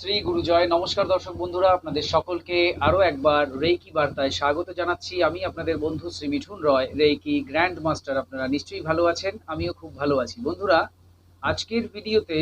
শ্রী গুরুজয়, নমস্কার দর্শক বন্ধুরা, আপনাদের সকলকে আরও একবার রেইকি বার্তায় স্বাগত জানাচ্ছি। আমি আপনাদের বন্ধু Shri Mithun Roy, reiki grand master আপনারা নিশ্চয়ই ভালো আছেন, আমিও খুব ভালো আছি। বন্ধুরা, আজকের ভিডিওতে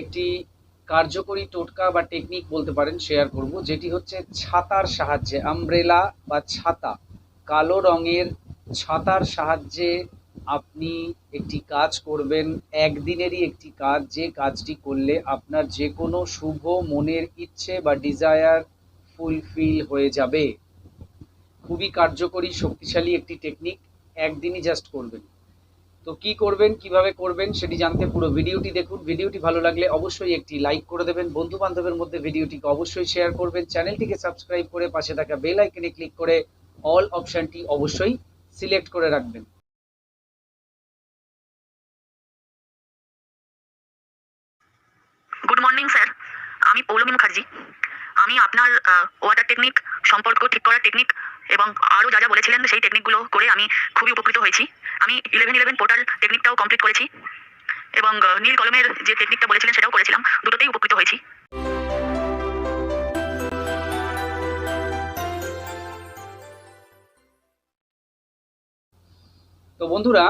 একটি কার্যকরী টোটকা বা টেকনিক বলতে পারেন শেয়ার করব, যেটি হচ্ছে ছাতার সাহায্যে আমব্রেলা বা ছাতা, কালো রঙের ছাতার সাহায্যে আপনি একটি কাজ করবেন, একদিনেরই একটি কাজ, যে কাজটি করলে আপনার যে কোনো শুভ মনের ইচ্ছে বা ডিজায়ার ফুলফিল হয়ে যাবে। খুবই কার্যকরী, শক্তিশালী একটি টেকনিক একদিনই জাস্ট করবেন। তো কি করবেন, কীভাবে করবেন সেটি জানতে পুরো ভিডিওটি দেখুন। ভিডিওটি ভালো লাগলে অবশ্যই একটি লাইক করে দেবেন। বন্ধু বান্ধবের মধ্যে ভিডিওটিকে অবশ্যই শেয়ার করবেন। চ্যানেলটিকে সাবস্ক্রাইব করে পাশে থাকা বেল আইকনে ক্লিক করে অল অপশানটি অবশ্যই সিলেক্ট করে রাখবেন। গুড মর্নিং স্যার আমি পৌলমী মুখার্জি। আমি আপনার ওয়াটার টেকনিক সম্পর্ক ঠিক করার টেকনিক এবং আরও যা যা বলেছিলেন সেই টেকনিকগুলো করে আমি খুবই উপকৃত হয়েছি। আমি ইলেভেন ইলেভেন পোর্টাল টেকনিকটাও কমপ্লিট করেছি এবং নীল কলমের যে টেকনিকটা বলেছিলেন সেটাও করেছিলাম। দুটোতেই উপকৃত হয়েছি। তো বন্ধুরা,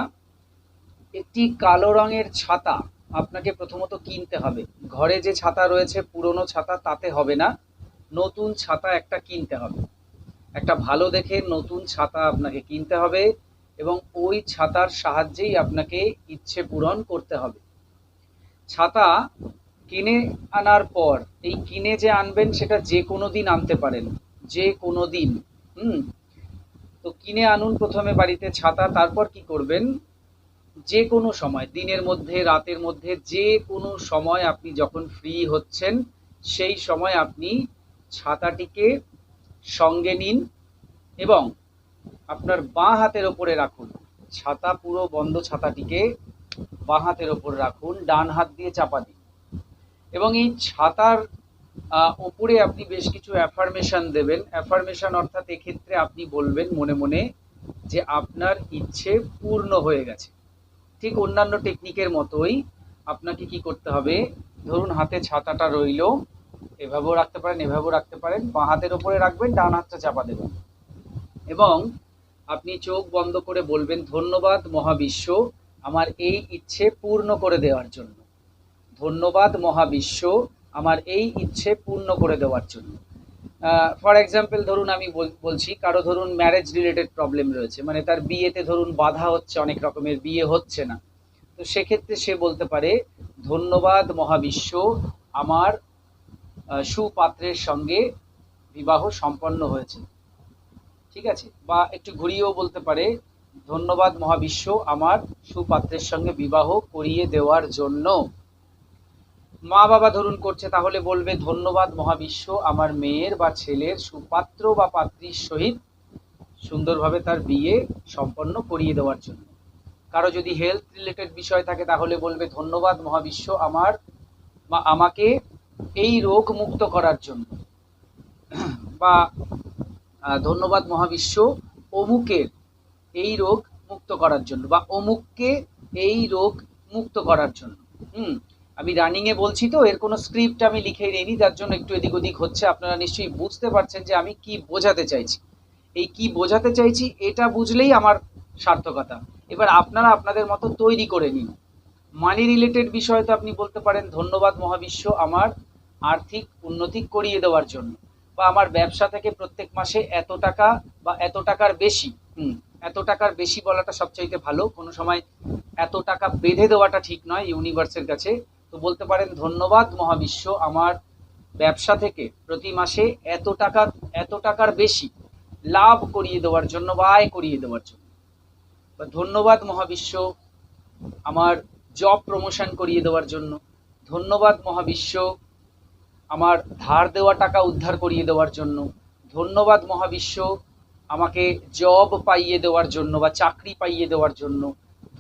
একটি কালো রঙের ছাতা আপনাকে প্রথমত কিনতে হবে। ঘরে যে ছাতা রয়েছে, পুরনো ছাতা তাতে হবে না। নতুন ছাতা একটা কিনতে হবে। একটা ভালো দেখে নতুন ছাতা আপনাকে কিনতে হবে এবং ওই ছাতার সাহায্যেই আপনাকে ইচ্ছে পূরণ করতে হবে। ছাতা কিনে আনার পর, এই কিনে যে আনবেন সেটা যে কোনো দিন আনতে পারেন। যে কোনো দিন, হুম? তো কিনে আনুন প্রথমে বাড়িতে ছাতা, তারপর কি করবেন? যে কোনো সময়, দিনের মধ্যে, রাতের মধ্যে, যে কোনো সময় আপনি যখন ফ্রি হচ্ছেন, সেই সময় আপনি ছাতাটিকে সঙ্গে নিন এবং আপনার বাঁ হাতের ওপরে রাখুন। ছাতা পুরো বন্ধ ছাতাটিকে বাঁ হাতের ওপর রাখুন, ডান হাত দিয়ে চাপা দিন। এবং এই ছাতার ওপরে আপনি বেশ কিছু অ্যাফার্মেশন দেবেন। অ্যাফার্মেশন অর্থাৎ এক্ষেত্রে আপনি বলবেন মনে মনে যে আপনার ইচ্ছে পূর্ণ হয়ে গেছে। ঠিক অন্যান্য টেকনিকের মতোই আপনাকে কি করতে হবে? ধরুন হাতে ছাতাটা রইল, এভাবেও রাখতে পারেন, এভাবেও রাখতে পারেন। বাঁ হাতের ওপরে রাখবেন, ডান হাতটা চাপা দেবেন। এবং আপনি চোখ বন্ধ করে বলবেন, ধন্যবাদ মহাবিশ্ব আমার এই ইচ্ছে পূর্ণ করে দেওয়ার জন্য। ধন্যবাদ মহাবিশ্ব আমার এই ইচ্ছে পূর্ণ করে দেওয়ার জন্য। ফর এক্সাম্পল ধরুন আমি বলছি, কারও ধরুন ম্যারেজ রিলেটেড প্রবলেম রয়েছে মানে তার বিয়েতে ধরুন বাধা হচ্ছে অনেক রকমের, বিয়ে হচ্ছে না। তো সেক্ষেত্রে সে বলতে পারে, ধন্যবাদ মহাবিশ্ব, আমার সুপাত্রের সঙ্গে বিবাহ সম্পন্ন হয়েছে। ঠিক আছে? বা একটু ঘুরিয়েও বলতে পারে, ধন্যবাদ মহাবিশ্ব, আমার সুপাত্রের সঙ্গে বিবাহ করিয়ে দেওয়ার জন্য। মা বাবা ধরুন করছে, তাহলে বলবে, ধন্যবাদ মহাবিশ্ব, আমার মেয়ের বা ছেলের সুপাত্র বা পাত্রীর সহিত সুন্দরভাবে তার বিয়ে সম্পন্ন করিয়ে দেওয়ার জন্য। কারও যদি হেলথ রিলেটেড বিষয় থাকে, তাহলে বলবে, ধন্যবাদ মহাবিশ্ব, আমার বা আমাকে এই রোগ মুক্ত করার জন্য। বা ধন্যবাদ মহাবিশ্ব অমুকের এই রোগ মুক্ত করার জন্য বা অমুককে এই রোগ মুক্ত করার জন্য। হুম আমি রানিংয়ে বলছি তো, এর কোনো স্ক্রিপ্ট আমি লিখে নিইনি যার জন্য একটু এদিক ওদিক হচ্ছে। আপনারা নিশ্চয়ই বুঝতে পারছেন যে আমি কি বোঝাতে চাইছি। এই কি বোঝাতে চাইছি, এটা বুঝলেই আমার সার্থকতা। এবার আপনারা আপনাদের মতো তৈরি করে নিন। মানি রিলেটেড বিষয় তো আপনি বলতে পারেন, ধন্যবাদ মহাবিশ্ব আমার আর্থিক উন্নতি করিয়ে দেওয়ার জন্য। বা আমার ব্যবসা থেকে প্রত্যেক মাসে এত টাকা বা এত টাকার বেশি, হুম, এত টাকার বেশি বলাটা সবচাইতে ভালো। কোনো সময় এত টাকা বেঁধে দেওয়াটা ঠিক নয় ইউনিভার্সের কাছে। তো বলতে পারেন, ধন্যবাদ মহাবিশ্ব, আমার ব্যবসা থেকে প্রতি মাসে এত টাকা, এত টাকার বেশি লাভ করিয়ে দেওয়ার জন্য বা আয় করিয়ে দেওয়ার জন্য। বা ধন্যবাদ মহাবিশ্ব, আমার জব প্রমোশন করিয়ে দেওয়ার জন্য। ধন্যবাদ মহাবিশ্ব, আমার ধার দেওয়া টাকা উদ্ধার করিয়ে দেওয়ার জন্য। ধন্যবাদ মহাবিশ্ব, আমাকে জব পাইয়ে দেওয়ার জন্য বা চাকরি পাইয়ে দেওয়ার জন্য।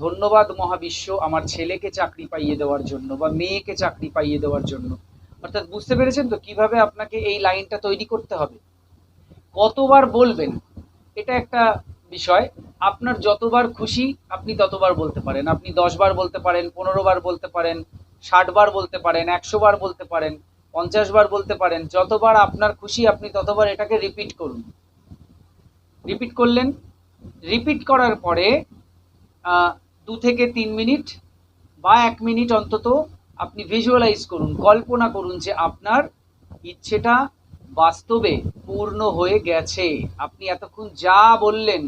ধন্যবাদ মহাবিশ্ব আমার ছেলেকে চাকরি পাইয়ে দেওয়ার জন্য বা মেয়েকে চাকরি পাইয়ে দেওয়ার জন্য। অর্থাৎ বুঝতে পেরেছেন তো কীভাবে আপনাকে এই লাইনটা তৈরি করতে হবে? কতবার বলবেন? এটা একটা বিষয়। আপনার যতবার খুশি আপনি ততবার বলতে পারেন। আপনি দশ বার বলতে পারেন পনেরো বার বলতে পারেন ষাট বার বলতে পারেন একশো বার বলতে পারেন পঞ্চাশ বার বলতে পারেন। যতবার আপনার খুশি আপনি ততবার এটাকে রিপিট করুন। রিপিট করলেন? রিপিট করার পরে দু থেকে তিন মিনিট বা এক মিনিট অন্তত আপনি ভিজুয়ালাইজ করুন, কল্পনা করুন যে আপনার ইচ্ছেটা বাস্তবে পূর্ণ হয়ে গেছে। আপনি এতক্ষণ যা বললেন,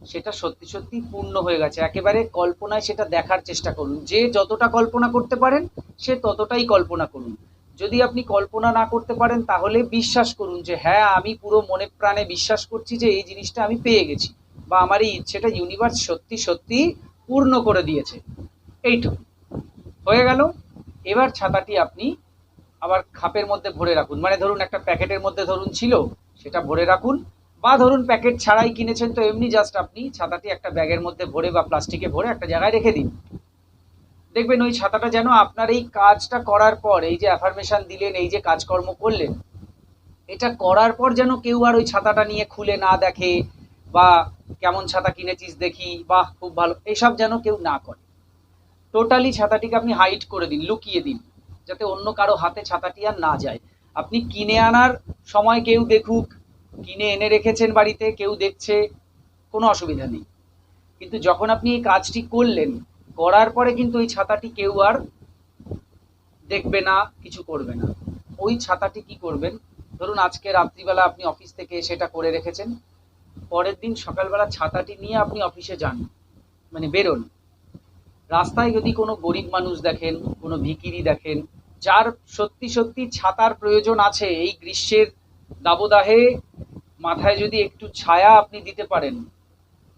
সেটা সত্যি সত্যি পূর্ণ হয়ে গেছে। একেবারে কল্পনায় সেটা দেখার চেষ্টা করুন। যে যতটা কল্পনা করতে পারেন, সে ততটাই কল্পনা করুন। যদি আপনি কল্পনা না করতে পারেন, তাহলে বিশ্বাস করুন যে হ্যাঁ আমি পুরো মনে প্রাণে বিশ্বাস করছি যে এই জিনিসটা আমি পেয়ে গেছি। বা আমার এই ইচ্ছেটা ইউনিভার্স সত্যি সত্যি পূর্ণ করে দিয়েছে। এইটুকু। হয়ে গেল। এবার ছাতাটি আপনি আবার খাপের মধ্যে ভরে রাখুন। মানে ধরুন একটা প্যাকেটের মধ্যে ধরুন ছিল, সেটা ভরে রাখুন। বা ধরুন প্যাকেট ছাড়াই কিনেছেন, তো এমনি জাস্ট আপনি ছাতাটি একটা ব্যাগের মধ্যে ভরে বা প্লাস্টিকে ভরে একটা জায়গায় রেখে দিন। দেখবেন ওই ছাতাটা যেন আপনার এই কাজটা করার পর, এই যে অ্যাফার্মেশন দিলেন, এই যে কাজকর্ম করলেন, এটা করার পর যেন কেউ আর ওই ছাতাটা নিয়ে খুলে না দেখে বা কেমন ছাতা কিনেছিস দেখি, বাহ, খুব ভালো। এসব যেন কেউ না করে। টোটালি ছাতাটিকে আপনি হাইট করে দিন, লুকিয়ে দিন, যাতে অন্য কারও হাতে ছাতাটি আর না যায়। আপনি কিনে আনার সময় কেউ দেখুক, কিনে এনে রেখেছেন বাড়িতে, কেউ দেখছে, কোনো অসুবিধা নেই। কিন্তু যখন আপনি এই কাজটি করলেন, করার পরে কিন্তু ওই ছাতাটি কেউ আর দেখবে না, কিছু করবে না। ওই ছাতাটি কি করবেন? ধরুন আজকে রাত্রিবেলা আপনি অফিস থেকে সেটা করে রেখেছেন পরের দিন সকালবেলা ছাতাটি নিয়ে আপনি অফিসে যান মানে বেরোন। রাস্তায় যদি কোনো গরিব মানুষ দেখেন, কোনো ভিকিরি দেখেন, যার সত্যি সত্যি ছাতার প্রয়োজন আছে, এই গ্রীষ্মের দাবদাহে মাথায় যদি একটু ছায়া আপনি দিতে পারেন,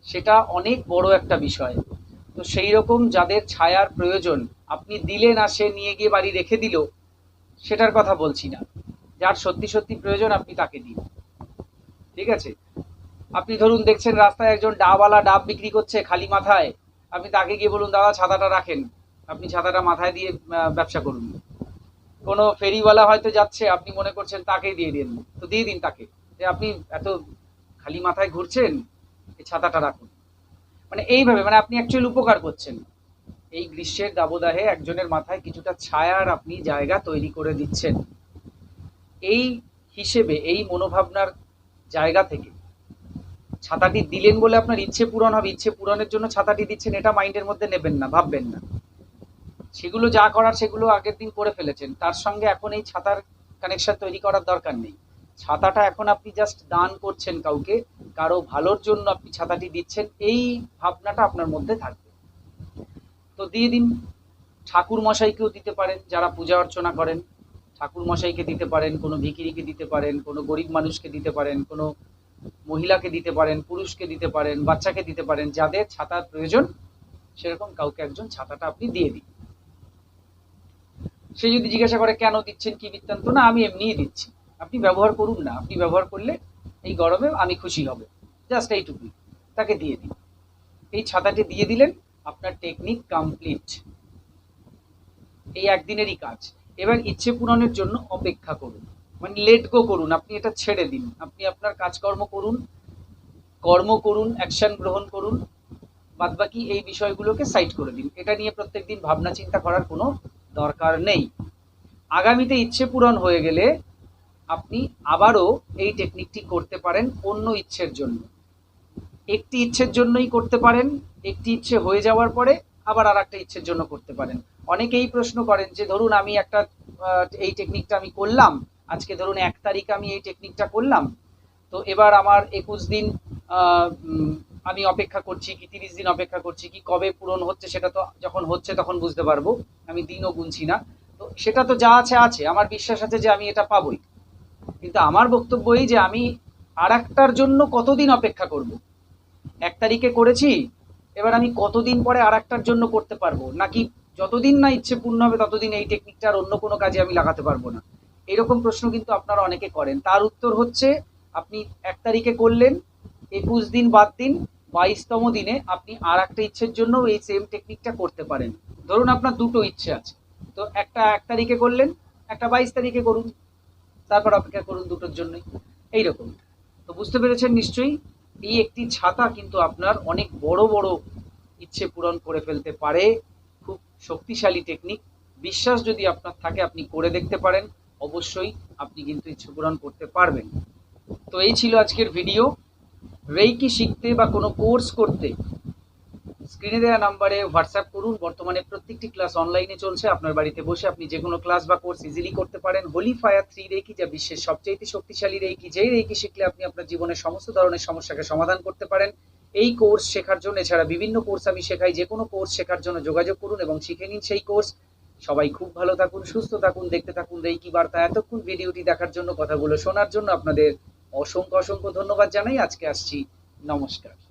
সেটা অনেক বড় একটা বিষয়। তো সেই রকম যাদের ছায়ার প্রয়োজন, আপনি দিলেন আর সে নিয়ে গিয়ে বাড়ি রেখে দিল, সেটার কথা বলছি না। যার সত্যি সত্যি প্রয়োজন আপনি তাকে দিন। ঠিক আছে? আপনি ধরুন দেখছেন রাস্তায় একজন ডাবওয়ালা ডাব বিক্রি করছে খালি মাথায়, আপনি তাকে গিয়ে বলুন, দাদা, ছাতাটা রাখেন। আপনি ছাতাটা মাথায় দিয়ে ব্যবসা করুন। কোনো ফেরিওয়ালা হয়তো যাচ্ছে, আপনি মনে করছেন তাকে দিয়ে দিন। তো দিয়ে দিন তাকে, যে আপনি এত খালি মাথায় ঘুরছেন, এই ছাতাটা রাখুন। মানে এইভাবে মানে আপনি অ্যাকচুয়ালি উপকার করছেন। এই গ্রীষ্মের দাবদাহে একজনের মাথায় কিছুটা ছায়ার আপনি জায়গা তৈরি করে দিচ্ছেন। এই হিসেবে, এই মনোভাবনার জায়গা থেকে ছাতাটি দিলেন বলে আপনার ইচ্ছে পূরণ হবে, ইচ্ছে পূরণের জন্য ছাতাটি দিচ্ছেন, এটা মাইন্ডের মধ্যে নেবেন না, ভাববেন না। সেগুলো যা করার সেগুলো আগের দিন করে ফেলেছেন। তার সঙ্গে এখন এই ছাতার কানেকশন তৈরি করার দরকার নেই। ছাতাটা এখন আপনি জাস্ট দান করছেন কাউকে, কারও ভালোর জন্য আপনি ছাতাটি দিচ্ছেন, এই ভাবনাটা আপনার মধ্যে থাকবে। তো দিয়ে দিন। ঠাকুর মশাইকেও দিতে পারেন, যারা পূজা অর্চনা করেন। ঠাকুর মশাইকে দিতে পারেন, কোনো ভিকিরিকে দিতে পারেন, কোনো গরিব মানুষকে দিতে পারেন, কোনো মহিলাকে দিতে পারেন, পুরুষকে দিতে পারেন, বাচ্চাকে দিতে পারেন, যাদের ছাতার প্রয়োজন সেরকম কাউকে একজন ছাতাটা আপনি দিয়ে দিন। সে যদি জিজ্ঞাসা করে, কেন দিচ্ছেন? কি বৃত্তান্ত? না, আমি এমনিই দিচ্ছি। আপনি ব্যবহার করুন না। আপনি ব্যবহার করলে এই গরমে আমি খুশি হব। জাস্ট এইটুকুই। তাকে দিয়ে দিন। এই ছাতাটি দিয়ে দিলেন, আপনার টেকনিক কমপ্লিট। এই একদিনেরই কাজ। এবার ইচ্ছে পূরণের জন্য অপেক্ষা করুন। মানে লেট গো করুন, আপনি এটা ছেড়ে দিন। আপনি আপনার কাজকর্ম করুন, কর্ম করুন অ্যাকশন গ্রহণ করুন, বাদবাকি এই বিষয়গুলোকে সাইড করে দিন। এটা নিয়ে প্রত্যেকদিন ভাবনা চিন্তা করার কোনো দরকার নেই। আগামীতে ইচ্ছে পূরণ হয়ে গেলে আপনি আবারও এই টেকনিকটি করতে পারেন অন্য ইচ্ছের জন্য। একটি ইচ্ছের জন্যই করতে পারেন, একটি ইচ্ছে হয়ে যাওয়ার পরে আবার আর একটা ইচ্ছের জন্য করতে পারেন। অনেকেই প্রশ্ন করেন যে, ধরুন আমি একটা এই টেকনিকটা আমি করলাম আজকে ধরুন এক তারিখ আমি এই টেকনিকটা করলাম, তো এবার আমার একুশ দিন আমি অপেক্ষা করছি কি তিরিশ দিন অপেক্ষা করছি কি কবে পূরণ হচ্ছে সেটা তো যখন হচ্ছে তখন বুঝতে পারব, আমি দিনও গুনছি না। তো সেটা তো যা আছে আছে। আমার বিশ্বাস আছে যে আমি এটা পাবোই। কিন্তু আমার বক্তব্য এই যে আমি আর একটার জন্য কতদিন অপেক্ষা করব? এক তারিখে করেছি, এবার আমি কতদিন পরে আর একটার জন্য করতে পারব? নাকি যতদিন না ইচ্ছে পূর্ণ হবে ততদিন এই টেকনিকটা আর অন্য কোনো কাজে আমি লাগাতে পারব না। এরকম প্রশ্ন কিন্তু আপনারা অনেকে করেন। তার উত্তর হচ্ছে, আপনি এক তারিখে করলেন, একুশ দিন বাদ দিন, বাইশতম দিনে আপনি আর একটা ইচ্ছের জন্য এই সেম টেকনিকটা করতে পারেন। ধরুন আপনার দুটো ইচ্ছে আছে। তো একটা এক তারিখে করলেন, একটা বাইশ তারিখে করুন। তারপর অপেক্ষা করুন দুটোর জন্যই। এইরকম। তো বুঝতে পেরেছেন নিশ্চয়ই? এই একটি ছাতা কিন্তু আপনার অনেক বড় বড় ইচ্ছে পূরণ করে ফেলতে পারে। খুব শক্তিশালী টেকনিক বিশ্বাস যদি আপনার থাকে, আপনি করে দেখতে পারেন। অবশ্যই আপনি কিন্তু ইচ্ছে পূরণ করতে পারবেন। তো এই ছিল আজকের ভিডিও রেইকি শিখতে বা কোনো কোর্স করতে স্ক্রিনে দেওয়া নাম্বারে হোয়াটসঅ্যাপ করুন। বর্তমানে প্রত্যেকটি ক্লাস অনলাইনে চলছে। আপনার বাড়িতে বসে আপনি যে কোনো ক্লাস বা কোর্স ইজিলি করতে পারেন। হোলি ফায়ার থ্রি রেকি যা বিশ্বের সবচেয়ে শক্তিশালী রেকি যেই রেকি শিখলে আপনি আপনার জীবনের সমস্ত ধরনের সমস্যাকে সমাধান করতে পারেন। এই কোর্স শেখার জন্য, এছাড়া বিভিন্ন কোর্স আমি শেখাই। যে কোনো কোর্স শেখার জন্য যোগাযোগ করুন এবং শিখে নিন সেই কোর্স সবাই খুব ভালো থাকুন, সুস্থ থাকুন, দেখতে থাকুন রেইকি বার্তা? এতক্ষণ ভিডিওটি দেখার জন্য, কথাগুলো শোনার জন্য আপনাদের অসংখ্য অসংখ্য ধন্যবাদ জানাই। আজকে আসছি, নমস্কার।